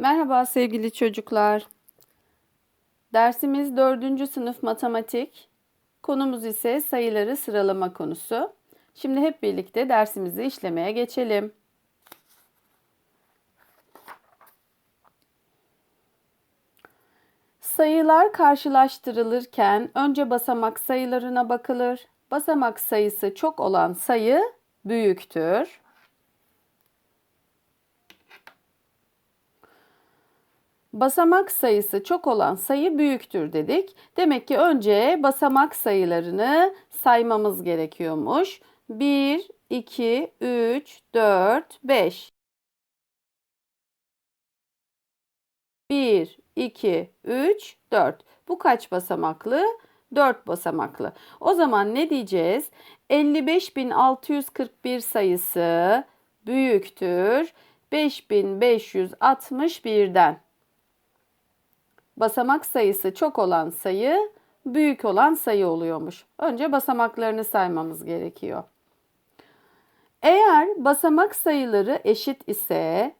Merhaba sevgili çocuklar. Dersimiz 4. sınıf matematik. Konumuz ise sayıları sıralama konusu. Şimdi hep birlikte dersimizi işlemeye geçelim. Sayılar karşılaştırılırken önce basamak sayılarına bakılır. Basamak sayısı çok olan sayı büyüktür. Basamak sayısı çok olan sayı büyüktür dedik. Demek ki önce basamak sayılarını saymamız gerekiyormuş. 1, 2, 3, 4, 5. 1, 2, 3, 4. Bu kaç basamaklı? 4 basamaklı. O zaman ne diyeceğiz? 55.641 sayısı büyüktür 5561'den. Basamak sayısı çok olan sayı büyük olan sayı oluyormuş. Önce basamaklarını saymamız gerekiyor. Eğer basamak sayıları eşit ise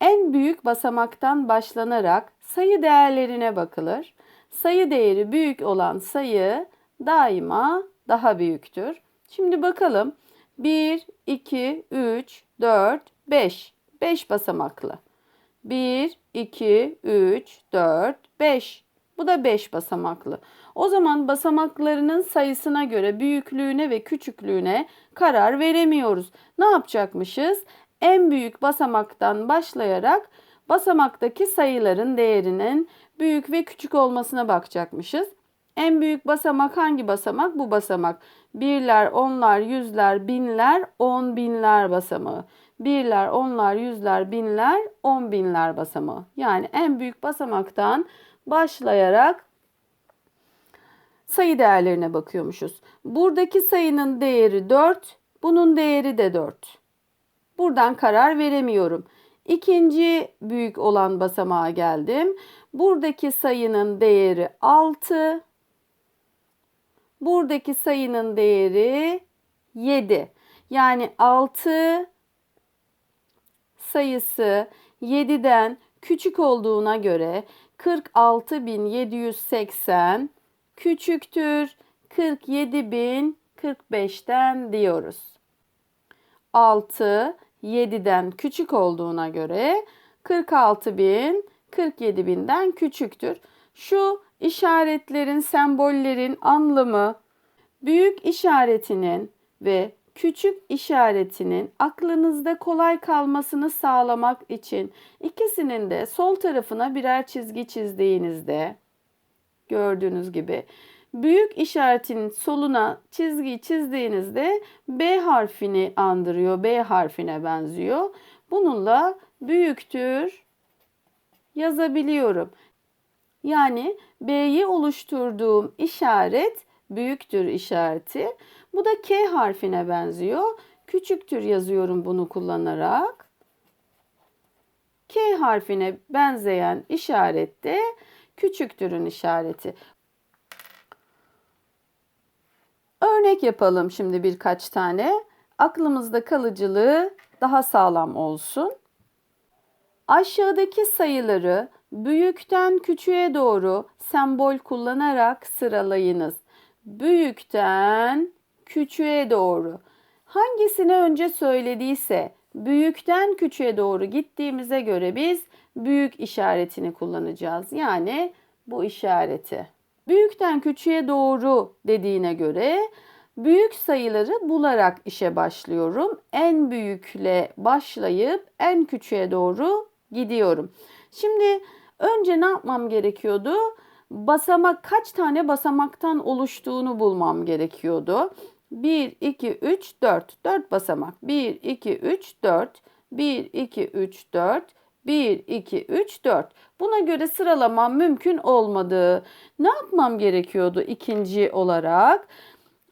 en büyük basamaktan başlanarak sayı değerlerine bakılır. Sayı değeri büyük olan sayı daima daha büyüktür. Şimdi bakalım. 1, 2, 3, 4, 5. 5 basamaklı. 1, 2, 3, 4, 5. Bu da 5 basamaklı. O zaman basamaklarının sayısına göre büyüklüğüne ve küçüklüğüne karar veremiyoruz. Ne yapacakmışız? En büyük basamaktan başlayarak basamaktaki sayıların değerinin büyük ve küçük olmasına bakacakmışız. En büyük basamak hangi basamak? Bu basamak. Birler, onlar, yüzler, binler, on binler basamağı. Birler, onlar, yüzler, binler, on binler basamağı. Yani en büyük basamaktan başlayarak sayı değerlerine bakıyormuşuz. Buradaki sayının değeri 4, bunun değeri de 4. Buradan karar veremiyorum. İkinci büyük olan basamağa geldim. Buradaki sayının değeri 6. Buradaki sayının değeri 7. Yani 6 sayısı 7'den küçük olduğuna göre 46.780 küçüktür 47.045'ten diyoruz. 6 7'den küçük olduğuna göre 46.000 47.000'den küçüktür. Şu işaretlerin, sembollerin anlamı büyük işaretinin ve küçük işaretinin aklınızda kolay kalmasını sağlamak için ikisinin de sol tarafına birer çizgi çizdiğinizde gördüğünüz gibi büyük işaretin soluna çizgi çizdiğinizde B harfini andırıyor. B harfine benziyor. Bununla büyüktür yazabiliyorum. Yani B'yi oluşturduğum işaret büyüktür işareti. Bu da K harfine benziyor. Küçüktür yazıyorum bunu kullanarak. K harfine benzeyen işaret de küçüktürün işareti. Örnek yapalım şimdi birkaç tane. Aklımızda kalıcılığı daha sağlam olsun. Aşağıdaki sayıları büyükten küçüğe doğru sembol kullanarak sıralayınız. Büyükten küçüğe doğru. Hangisini önce söylediyse büyükten küçüğe doğru gittiğimize göre biz büyük işaretini kullanacağız. Yani bu işareti. Büyükten küçüğe doğru dediğine göre büyük sayıları bularak işe başlıyorum. En büyükle başlayıp en küçüğe doğru gidiyorum. Şimdi önce ne yapmam gerekiyordu? Basamak kaç tane basamaktan oluştuğunu bulmam gerekiyordu. 1 2 3 4 4 basamak. 1 2 3 4 1 2 3 4 1, 2, 3, 4. Buna göre sıralamam mümkün olmadı. Ne yapmam gerekiyordu ikinci olarak?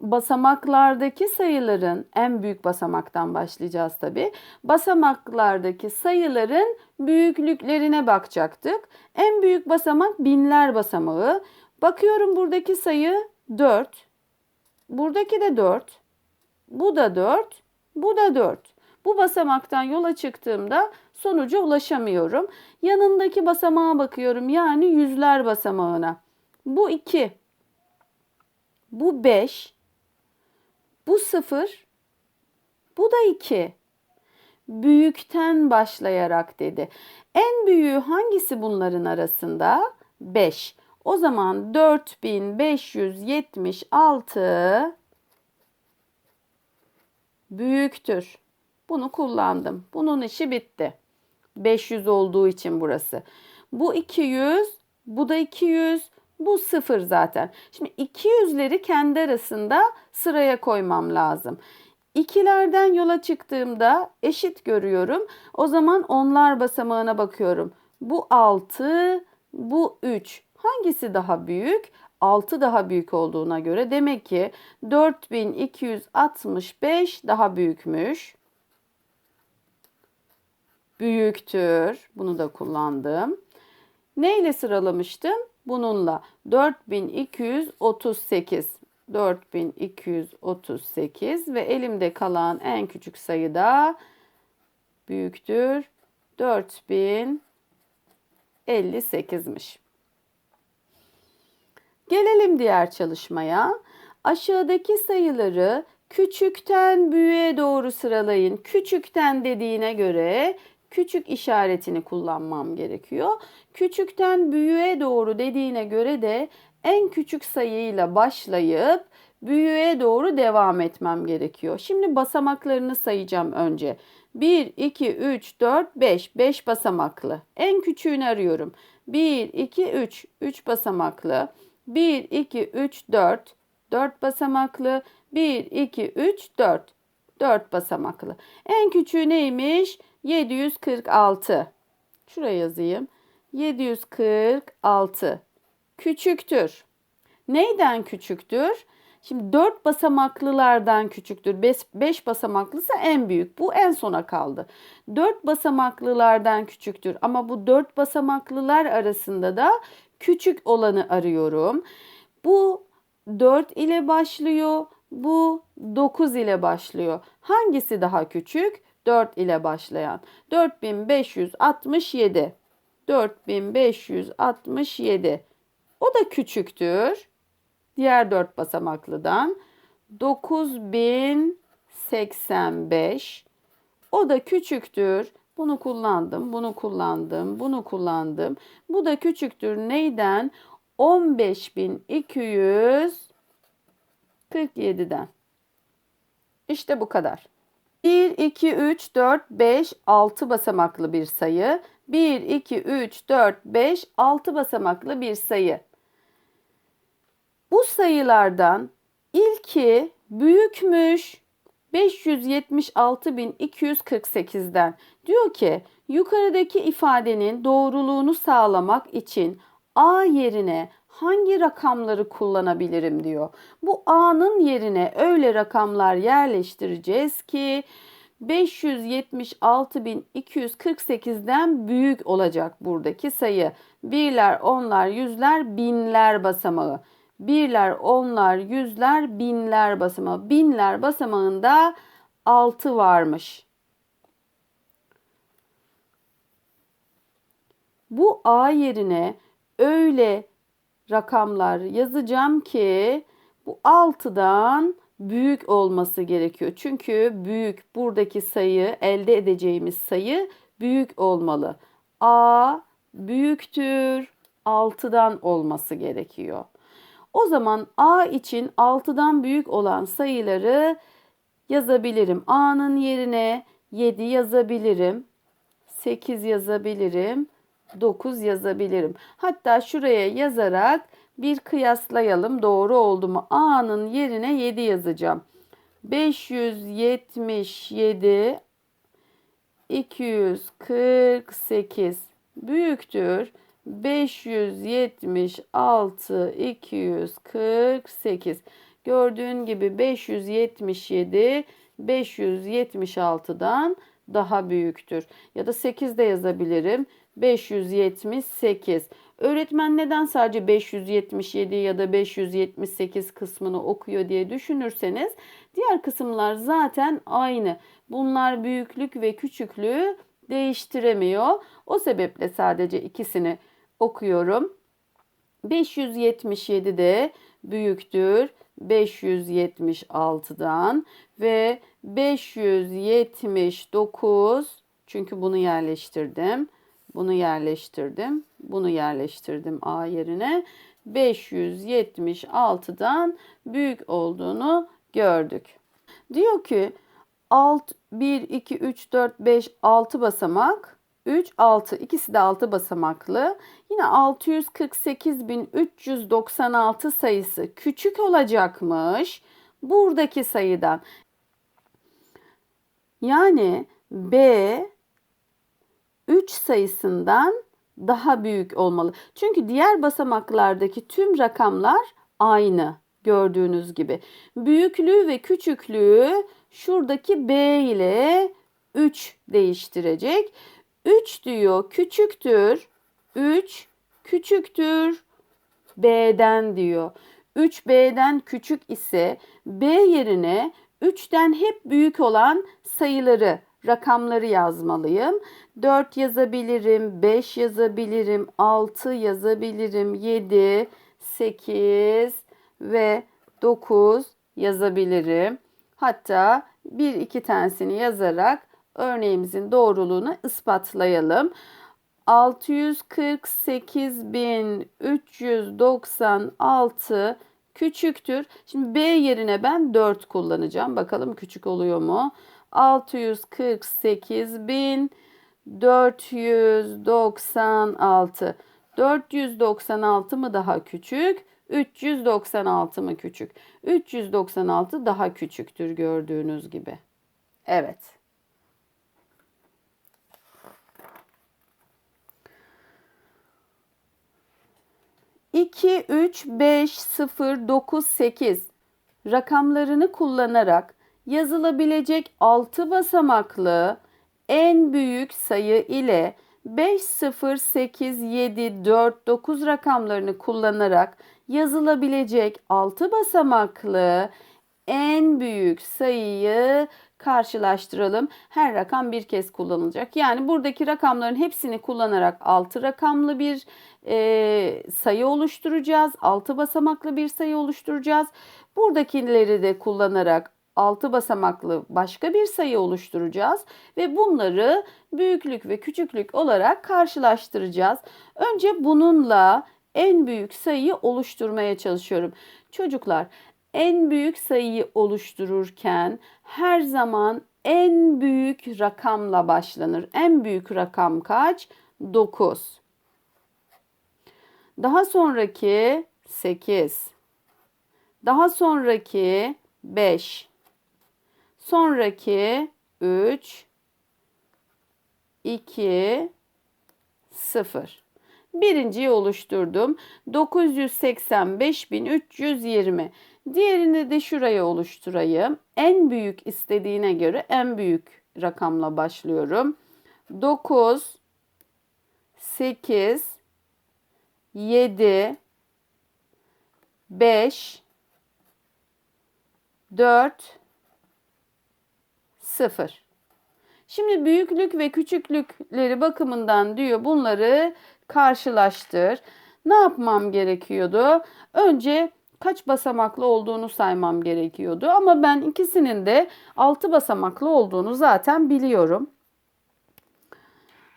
Basamaklardaki sayıların en büyük basamaktan başlayacağız tabi. Basamaklardaki sayıların büyüklüklerine bakacaktık. En büyük basamak binler basamağı. Bakıyorum buradaki sayı 4. Buradaki de 4. Bu da 4. Bu da 4. Bu basamaktan yola çıktığımda sonuca ulaşamıyorum. Yanındaki basamağa bakıyorum yani yüzler basamağına. Bu 2. Bu 5. Bu 0. Bu da 2. Büyükten başlayarak dedi. En büyüğü hangisi bunların arasında? 5. O zaman 4576 büyüktür. Bunu kullandım. Bunun işi bitti. 500 olduğu için burası. Bu 200, bu da 200, bu 0 zaten. Şimdi 200'leri kendi arasında sıraya koymam lazım. İkilerden yola çıktığımda eşit görüyorum. O zaman onlar basamağına bakıyorum. Bu 6, bu 3. Hangisi daha büyük? 6 daha büyük olduğuna göre demek ki 4265 daha büyükmüş. Büyüktür. Bunu da kullandım. Neyle sıralamıştım? Bununla 4238. 4238 ve elimde kalan en küçük sayı da büyüktür. 4058'miş. Gelelim diğer çalışmaya. Aşağıdaki sayıları küçükten büyüğe doğru sıralayın. Küçükten dediğine göre küçük işaretini kullanmam gerekiyor. Küçükten büyüğe doğru dediğine göre de en küçük sayıyla başlayıp büyüğe doğru devam etmem gerekiyor. Şimdi basamaklarını sayacağım önce. 1, 2, 3, 4, 5. 5 basamaklı. En küçüğünü arıyorum. 1, 2, 3. 3 basamaklı. 1, 2, 3, 4. 4 basamaklı. 1, 2, 3, 4. 4 basamaklı. En küçüğü neymiş? 746. Şuraya yazayım. 746 küçüktür. Neyden küçüktür? Şimdi 4 basamaklılardan küçüktür. 5 basamaklısa en büyük. Bu en sona kaldı. 4 basamaklılardan küçüktür. Ama bu 4 basamaklılar arasında da küçük olanı arıyorum. Bu 4 ile başlıyor. Bu 9 ile başlıyor. Hangisi daha küçük? 4 ile başlayan. 4567. 4567. O da küçüktür. Diğer 4 basamaklıdan. 9085. O da küçüktür. Bunu kullandım, bunu kullandım, bunu kullandım. Bu da küçüktür. Neyden? 15247'den. İşte bu kadar. 1, 2, 3, 4, 5, 6 basamaklı bir sayı. 1, 2, 3, 4, 5, 6 basamaklı bir sayı. Bu sayılardan ilki büyükmüş 576.248'den. Diyor ki yukarıdaki ifadenin doğruluğunu sağlamak için A yerine hangi rakamları kullanabilirim diyor. Bu A'nın yerine öyle rakamlar yerleştireceğiz ki 576.248'den büyük olacak buradaki sayı. Birler, onlar, yüzler, binler basamağı. Birler, onlar, yüzler, binler basamağı. Binler basamağında 6 varmış. Bu A yerine öyle rakamlar yazacağım ki bu 6'dan büyük olması gerekiyor. Çünkü büyük buradaki sayı elde edeceğimiz sayı büyük olmalı. A büyüktür 6'dan olması gerekiyor. O zaman A için 6'dan büyük olan sayıları yazabilirim. A'nın yerine 7 yazabilirim. 8 yazabilirim. 9 yazabilirim. Hatta şuraya yazarak bir kıyaslayalım. Doğru oldu mu? A'nın yerine 7 yazacağım. 577 248 büyüktür. 576 248 gördüğün gibi 577 576'dan daha büyüktür. Ya da 8 de yazabilirim. 578. Öğretmen neden sadece 577 ya da 578 kısmını okuyor diye düşünürseniz diğer kısımlar zaten aynı. Bunlar büyüklük ve küçüklüğü değiştiremiyor. O sebeple sadece ikisini okuyorum. 577 de büyüktür 576'dan ve 579 çünkü bunu yerleştirdim. Bunu yerleştirdim. Bunu yerleştirdim A yerine. 576'dan büyük olduğunu gördük. Diyor ki alt 1 2 3 4 5 6 basamak 3 6 ikisi de 6 basamaklı. Yine 648.396 sayısı küçük olacakmış buradaki sayıdan. Yani B 3 sayısından daha büyük olmalı. Çünkü diğer basamaklardaki tüm rakamlar aynı gördüğünüz gibi. Büyüklüğü ve küçüklüğü şuradaki B ile 3 değiştirecek. 3 diyor küçüktür. 3 küçüktür B'den diyor. 3 B'den küçük ise B yerine 3'ten hep büyük olan sayıları, rakamları yazmalıyım. 4 yazabilirim, 5 yazabilirim, 6 yazabilirim, 7, 8 ve 9 yazabilirim. Hatta bir iki tanesini yazarak örneğimizin doğruluğunu ispatlayalım. 648.396 küçüktür. Şimdi B yerine ben 4 kullanacağım. Bakalım küçük oluyor mu? 648.496. 496 mı daha küçük? 396 mı küçük? 396 daha küçüktür gördüğünüz gibi. Evet. İki, üç, beş, sıfır, dokuz, sekiz rakamlarını kullanarak yazılabilecek altı basamaklı en büyük sayı ile 5, 0, 8, 7, 4, 9 rakamlarını kullanarak yazılabilecek 6 basamaklı en büyük sayıyı karşılaştıralım. Her rakam bir kez kullanılacak. Yani buradaki rakamların hepsini kullanarak 6 rakamlı bir e, sayı oluşturacağız. 6 basamaklı bir sayı oluşturacağız. Buradakileri de kullanarak 6 basamaklı başka bir sayı oluşturacağız ve bunları büyüklük ve küçüklük olarak karşılaştıracağız. Önce bununla en büyük sayıyı oluşturmaya çalışıyorum. Çocuklar en büyük sayıyı oluştururken her zaman en büyük rakamla başlanır. En büyük rakam kaç? 9. Daha sonraki 8. Daha sonraki 5. Sonraki 3 2 0. Birinciyi oluşturdum. 985.320. Diğerini de şuraya oluşturayım. En büyük istediğine göre en büyük rakamla başlıyorum. 9 8 7 5 4 0 Şimdi büyüklük ve küçüklükleri bakımından diyor bunları karşılaştır. Ne yapmam gerekiyordu? Önce kaç basamaklı olduğunu saymam gerekiyordu. Ama ben ikisinin de 6 basamaklı olduğunu zaten biliyorum.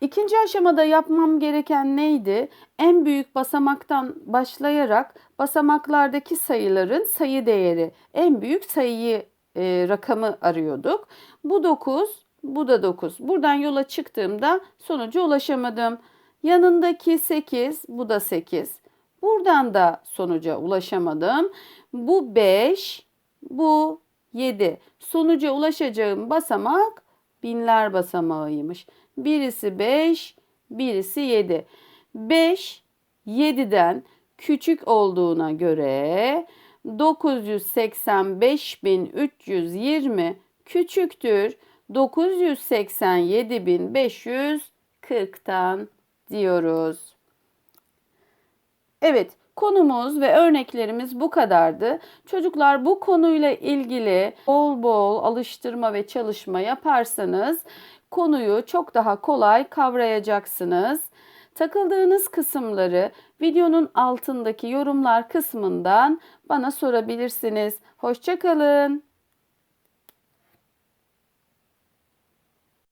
İkinci aşamada yapmam gereken neydi? En büyük basamaktan başlayarak basamaklardaki sayıların sayı değeri, en büyük sayıyı e, rakamı arıyorduk. Bu 9, bu da 9. Buradan yola çıktığımda sonuca ulaşamadım. Yanındaki 8, bu da 8. Buradan da sonuca ulaşamadım. Bu 5, bu 7. Sonuca ulaşacağım basamak binler basamağıymış. Birisi 5, birisi 7. 5 7'den küçük olduğuna göre 985.320 küçüktür 987.540'tan diyoruz. Evet, Konumuz ve örneklerimiz bu kadardı. Çocuklar bu konuyla ilgili bol bol alıştırma ve çalışma yaparsanız konuyu çok daha kolay kavrayacaksınız. Takıldığınız kısımları videonun altındaki yorumlar kısmından bana sorabilirsiniz. Hoşçakalın.